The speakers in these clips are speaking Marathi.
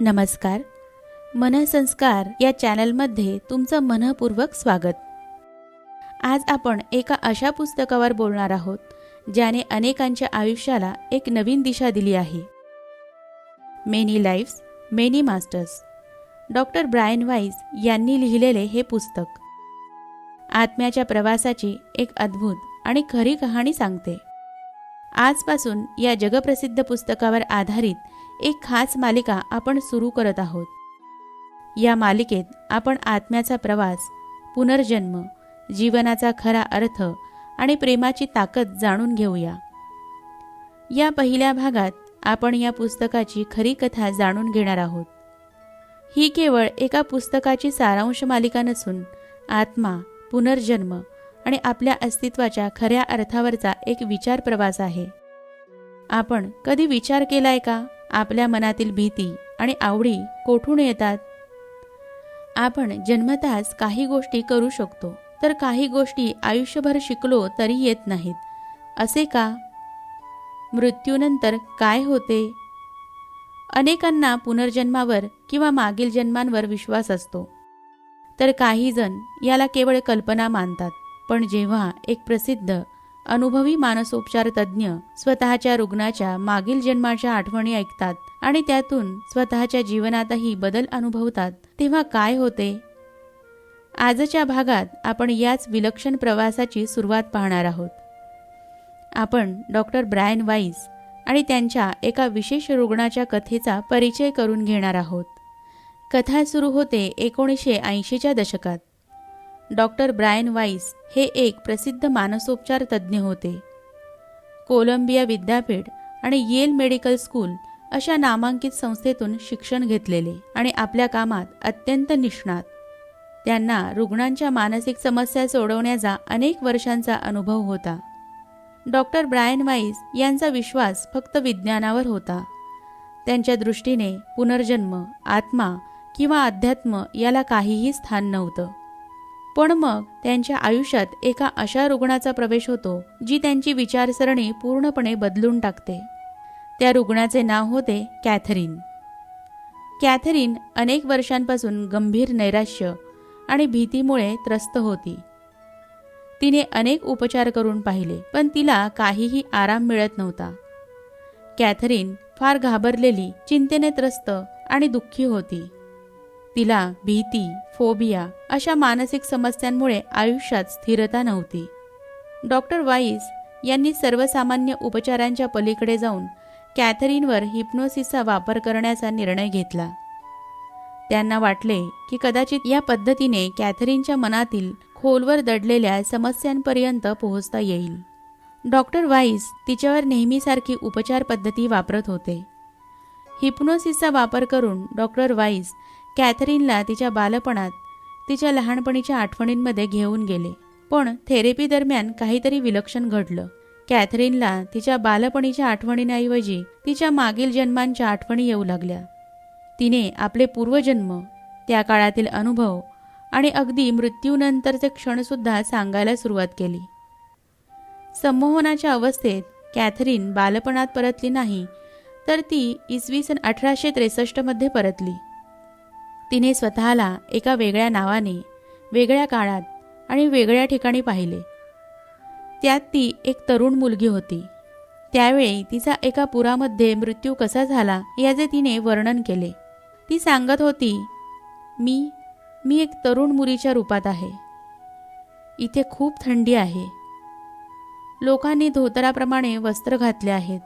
नमस्कार. मनसंस्कार या चॅनलमध्ये तुमचं मनपूर्वक स्वागत. आज आपण एका अशा पुस्तकावर बोलणार आहोत ज्याने अनेकांच्या आयुष्याला एक नवीन दिशा दिली आहे. Many lives many masters doctor Brian Weiss यांनी लिहिलेले हे पुस्तक. आत्म्याच्या प्रवासाची एक अद्भुत आणि खरी कहाणी सांगते. आजपासून या जगप्रसिद्ध पुस्तकावर आधारित एक खास मालिका आपण सुरू करत आहोत. या मालिकेत आपण आत्म्याचा प्रवास पुनर्जन्म जीवनाचा खरा अर्थ आणि प्रेमाची ताकद जाणून घेऊया. या पहिल्या भागात आपण या पुस्तकाची खरी कथा जाणून घेणार आहोत. ही केवळ एका पुस्तकाची सारांश मालिका नसून आत्मा पुनर्जन्म आणि आपल्या अस्तित्वाच्या खऱ्या अर्थावरचा एक विचार प्रवास आहे. आपण कधी विचार केलाय का? आपल्या मनातील भीती आणि आवडी कोठून येतात? आपण जन्मताच काही गोष्टी करू शकतो तर काही गोष्टी आयुष्यभर शिकलो तरी येत नाहीत. असे का? मृत्यूनंतर काय होते? अनेकांना पुनर्जन्मावर किंवा मागील जन्मांवर विश्वास असतो. तर काही जण याला केवळ कल्पना मानतात. पण जेव्हा एक प्रसिद्ध अनुभवी मानसोपचार तज्ज्ञ स्वतःच्या रुग्णाच्या मागील जन्माच्या आठवणी ऐकतात आणि त्यातून स्वतःच्या जीवनातही बदल अनुभवतात तेव्हा काय होते? आजच्या भागात आपण याच विलक्षण प्रवासाची सुरुवात पाहणार आहोत. आपण डॉक्टर ब्रायन वाईस आणि त्यांच्या एका विशेष रुग्णाच्या कथेचा परिचय करून घेणार आहोत. कथा सुरू होते एकोणीसशे ऐंशीच्या दशकात. डॉक्टर ब्रायन वाईस हे एक प्रसिद्ध मानसोपचार तज्ज्ञ होते. कोलंबिया विद्यापीठ आणि येल मेडिकल स्कूल अशा नामांकित संस्थेतून शिक्षण घेतलेले आणि आपल्या कामात अत्यंत निष्णात. त्यांना रुग्णांच्या मानसिक समस्या सोडवण्याचा अनेक वर्षांचा अनुभव होता. डॉक्टर ब्रायन वाईस यांचा विश्वास फक्त विज्ञानावर होता. त्यांच्या दृष्टीने पुनर्जन्म आत्मा किंवा अध्यात्म याला काहीही स्थान नव्हतं. पण मग त्यांच्या आयुष्यात एका अशा रुग्णाचा प्रवेश होतो जी त्यांची विचारसरणी पूर्णपणे बदलून टाकते. त्या रुग्णाचे नाव होते कॅथरीन. कॅथरीन अनेक वर्षांपासून गंभीर नैराश्य आणि भीतीमुळे त्रस्त होती. तिने अनेक उपचार करून पाहिले पण तिला काहीही आराम मिळत नव्हता. कॅथरीन फार घाबरलेली चिंतेने त्रस्त आणि दुःखी होती. तिला भीती फोबिया अशा मानसिक समस्यांमुळे आयुष्यात स्थिरता नव्हती. डॉक्टर वाईस यांनी सर्वसामान्य उपचारांच्या पलीकडे जाऊन कॅथरीनवर हिप्नोसिसचा वापर करण्याचा निर्णय घेतला. त्यांना वाटले की कदाचित या पद्धतीने कॅथरीनच्या मनातील खोलवर दडलेल्या समस्यांपर्यंत पोहोचता येईल. डॉक्टर वाईस तिच्यावर नेहमीसारखी उपचार पद्धती वापरत होते. हिप्नोसिसचा वापर करून डॉक्टर वाईस कॅथरीनला तिच्या बालपणात तिच्या लहानपणीच्या आठवणींमध्ये घेऊन गेले. पण थेरपी दरम्यान काहीतरी विलक्षण घडलं. कॅथरीनला तिच्या बालपणीच्या आठवणींऐवजी तिच्या मागील जन्मांच्या आठवणी येऊ लागल्या. तिने आपले पूर्वजन्म त्या काळातील अनुभव आणि अगदी मृत्यूनंतरचे क्षणसुद्धा सांगायला सुरुवात केली. संमोहनाच्या अवस्थेत कॅथरीन बालपणात परतली नाही तर ती इसवी सन अठराशे त्रेसष्टमध्ये परतली. तिने स्वतःला एका वेगळ्या नावाने वेगळ्या काळात आणि वेगळ्या ठिकाणी पाहिले. त्यात ती एक तरुण मुलगी होती. त्यावेळी तिचा एका पुरामध्ये मृत्यू कसा झाला याचे तिने वर्णन केले. ती सांगत होती मी मी एक तरुण मुलीच्या रूपात आहे. इथे खूप थंडी आहे. लोकांनी धोतराप्रमाणे वस्त्र घातले आहेत.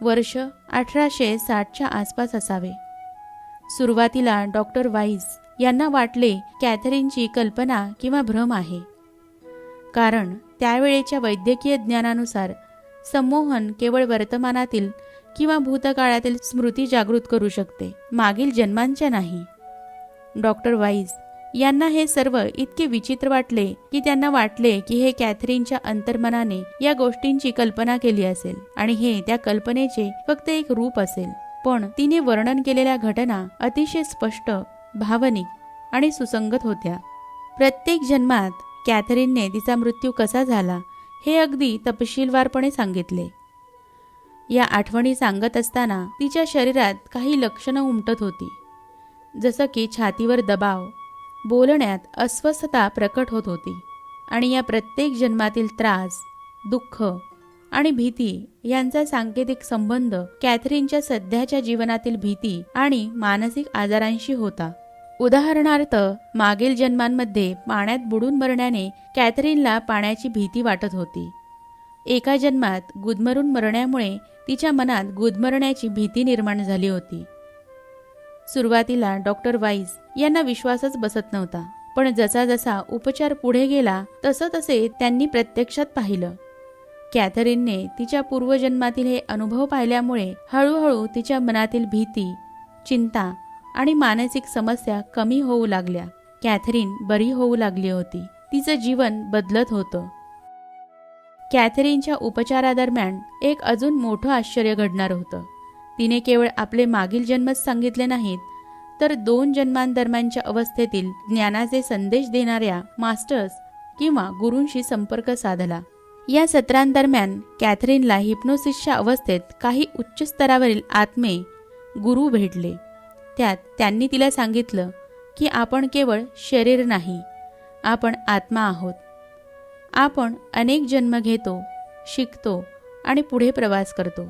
वर्ष अठराशे साठच्या आसपास असावे. सुरुवातीला डॉक्टर वाईस यांना वाटले कॅथरीनची कल्पना किंवा भ्रम आहे. कारण त्यावेळेच्या वैद्यकीय ज्ञानानुसार संमोहन केवळ वर्तमानातील किंवा भूतकाळातील स्मृती जागृत करू शकते मागील जन्मांच्या नाही. डॉक्टर वाईस यांना हे सर्व इतके विचित्र वाटले की त्यांना वाटले की हे कॅथरीनच्या अंतर्मनाने या गोष्टींची कल्पना केली असेल आणि हे त्या कल्पनेचे फक्त एक रूप असेल. पण तिने वर्णन केलेल्या घटना अतिशय स्पष्ट भावनिक आणि सुसंगत होत्या. प्रत्येक जन्मात कॅथरीनने तिचा मृत्यू कसा झाला हे अगदी तपशीलवारपणे सांगितले. या आठवणी सांगत असताना तिच्या शरीरात काही लक्षणं उमटत होती. जसं की छातीवर दबाव बोलण्यात अस्वस्थता प्रकट होत होती आणि या प्रत्येक जन्मातील त्रास दुःख आणि भीती यांचा सांकेतिक संबंध कॅथरीनच्या सध्याच्या जीवनातील भीती आणि मानसिक आजारांशी होता. उदाहरणार्थ मागील जन्मांमध्ये पाण्यात बुडून मरण्याने कॅथरीनला पाण्याची भीती वाटत होती. एका जन्मात गुदमरून मरण्यामुळे तिच्या मनात गुदमरण्याची भीती निर्माण झाली होती. सुरुवातीला डॉक्टर वाईस यांना विश्वासच बसत नव्हता पण जसा जसा उपचार पुढे गेला तसं तसे त्यांनी प्रत्यक्षात पाहिलं. कॅथरीनने तिच्या पूर्वजन्मातील हे अनुभव पाहिल्यामुळे हळूहळू तिच्या मनातील भीती चिंता आणि मानसिक समस्या कमी होऊ लागल्या. कॅथरीन बरी होऊ लागली होती. तिचं जीवन बदलत होतं. कॅथरीनच्या उपचारादरम्यान एक अजून मोठं आश्चर्य घडणार होतं. तिने केवळ आपले मागील जन्मच सांगितले नाहीत तर दोन जन्मांदरम्यानच्या अवस्थेतील ज्ञानाचे संदेश देणाऱ्या मास्टर्स किंवा गुरूंशी संपर्क साधला. या सत्रांदरम्यान कॅथरीनला हिप्नोसिसच्या अवस्थेत काही उच्च स्तरावरील आत्मे गुरु भेटले. त्यात त्यांनी तिला सांगितलं की आपण केवळ शरीर नाही आपण आत्मा आहोत. आपण अनेक जन्म घेतो शिकतो आणि पुढे प्रवास करतो.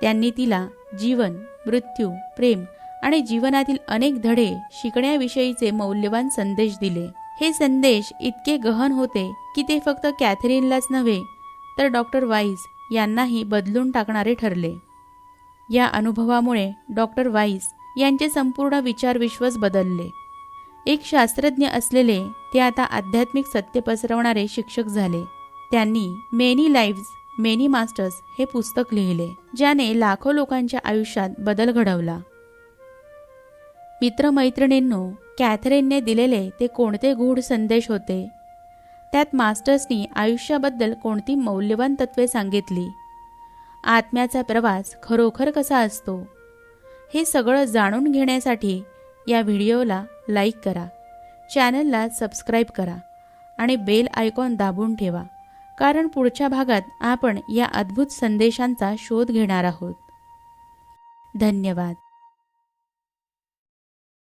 त्यांनी तिला जीवन मृत्यू प्रेम आणि जीवनातील अनेक धडे शिकण्याविषयीचे मौल्यवान संदेश दिले. हे संदेश इतके गहन होते की ते फक्त कॅथरीनलाच नव्हे तर डॉक्टर वाईस यांनाही बदलून टाकणारे ठरले. या अनुभवामुळे डॉक्टर वाईस यांचे संपूर्ण विचारविश्वच बदलले. एक शास्त्रज्ञ असलेले ते आता आध्यात्मिक सत्य पसरवणारे शिक्षक झाले. त्यांनी मेनी लाईव्ज मेनी मास्टर्स हे पुस्तक लिहिले ज्याने लाखो लोकांच्या आयुष्यात बदल घडवला. मित्रमैत्रिणींनो कॅथरीनने दिलेले ते कोणते गूढ संदेश होते? त्यात मास्टर्सनी आयुष्याबद्दल कोणती मौल्यवान तत्वे सांगितली? आत्म्याचा प्रवास खरोखर कसा असतो? हे सगळं जाणून घेण्यासाठी या व्हिडिओला लाईक करा चॅनलला सबस्क्राईब करा आणि बेल आयकॉन दाबून ठेवा कारण पुढच्या भागात आपण या अद्भुत संदेशांचा शोध घेणार आहोत. धन्यवाद.